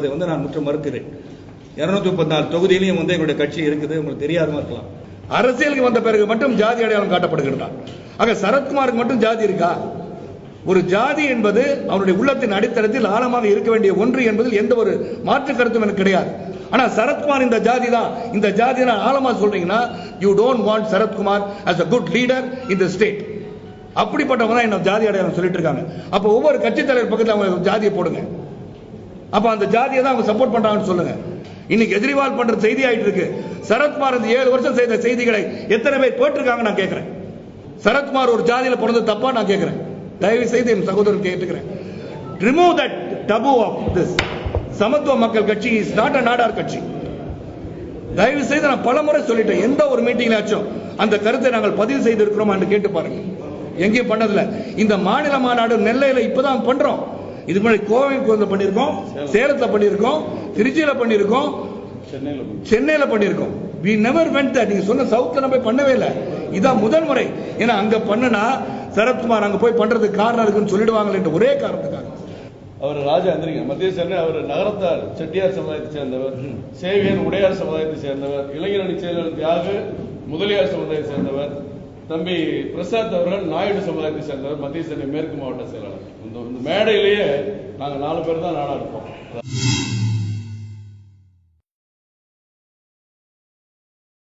அதை வந்து நான் முற்ற மறுக்கிறேன். இருநூத்தி முப்பத்தி நாலு தொகுதியிலையும் வந்து எங்களுடைய கட்சி இருக்குது. உங்களுக்கு தெரியாதமா இருக்கலாம். அரசியலுக்கு வந்த பிறகு மட்டும் ஜாதி அடையாளம் காட்டப்படுகிறதா ஆக சரத்குமாருக்கு மட்டும் ஜாதி இருக்கா? ஒரு ஜாதி என்பது அவருடைய உள்ளத்தின் அடித்தளத்தில் ஆழமாக இருக்க வேண்டிய ஒன்று என்பதில் எந்த ஒரு மாற்று கருத்தும் எனக்கு கிடையாது. ஆனா சரத்குமார் இந்த ஜாதி தான். இந்த ஜாதி நான் ஆழமா சொல்றீங்கன்னா you don't want Sarathkumar as a good leader in the state அப்படிப்பட்டவங்க தான் என்ன ஜாதி அடையாளம் சொல்லிட்டு இருக்காங்க. அப்போ ஒவ்வொரு கட்சித் தலைவர் பக்கத்தில் அவங்க ஜாதியை போடுங்க. அப்ப அந்த ஜாதியை தான் அவங்க சப்போர்ட் பண்றாங்கன்னு சொல்லுங்க. இன்னைக்கு கெஜ்ரிவால் பண்ற செய்தி ஆயிட்டு இருக்கு. சரத்குமார் இந்த ஏழு வருஷம் செய்த செய்திகளை எத்தனை பேர் போட்டிருக்காங்க நான் கேட்கிறேன். சரத்குமார் ஒரு ஜாதியில பிறந்த தப்பா நான் கேட்கிறேன். தயவு செய்து என் சகோதரர் கேட்டுக்கிறேன். Remove that taboo of this Samathuva Makkal Katchi is not a Nadar கட்சி. தயவு செய்து நான் பலமுறை சொல்லிட்டேன். எந்த ஒரு மீட்டிங்லாச்சும் அந்த கருத்தை நாங்கள் பதிவு செய்திருக்கிறோம் என்று கேட்டு பாருங்க எங்கேயும் பண்ணதில்லை. இந்த மாநில மாநாடு நெல்லையில இப்பதான் பண்றோம். இது முன்னாடி கோவைக்கு வந்து பண்ணியிருக்கோம் சேலத்துல பண்ணியிருக்கோம் திருச்சியில பண்ணியிருக்கோம் சென்னையில பண்ணியிருக்கோம். வி நெவர் வெண்ட் தட் நீங்க சொன்ன சவுத்ல நம்ம போய் பண்ணவே இல்லை. இதான் முதல் முறை. ஏன்னா அங்க பண்ணுனா சரத்குமார் அங்க போய் பண்றதுக்கு காரணம் இருக்குன்னு சொல்லிடுவாங்க என்ற ஒரே காரணத்துக்காக. அவர் ராஜா எந்திரிங்க மத்திய சென்னை அவர் நகரத்தார் செட்டியார் சமுதாயத்தை சேர்ந்தவர் சேவியர் உடையார் சமுதாயத்தை சேர்ந்தவர் இளைஞரணி செயலர் தியாகு முதலியார் சமுதாயத்தை சேர்ந்தவர். தம்பி பிரசாத் அவர்கள் நாயுடு சமுதாயத்தை சேர்ந்தவர் மத்திய சென்னை மேற்கு மாவட்ட செயலாளர். இந்த இந்த மேடையிலேயே நாங்க நாலு பேர் தான் நாடா இருப்போம்.